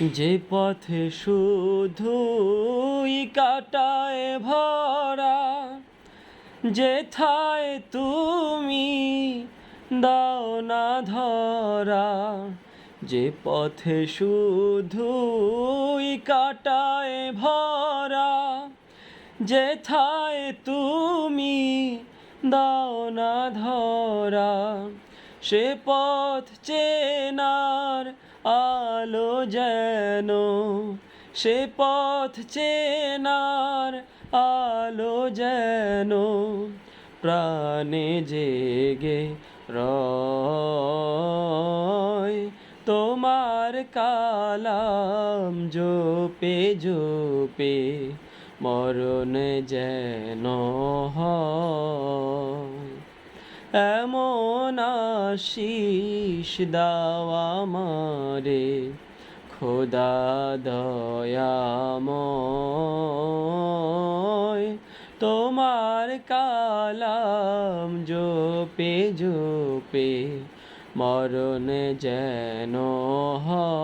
যে পথে শুধুই কাটায় ভরা, যেথায় তুমি দাও না ধরা, যে পথে শুধুই কাটায় ভরা, যেথায় তুমি দাও না ধরা, সে পথ আলো যেন সে পথ চেনার আলো যেন প্রাণে জেগে রয়। তোমার কালাম জোপে জোপে মরণ যেন এমন আশিস দাওয়া মারে খোদা দয়াময় তোমার কালাম জোপে জোপে মরণ যেন হয়।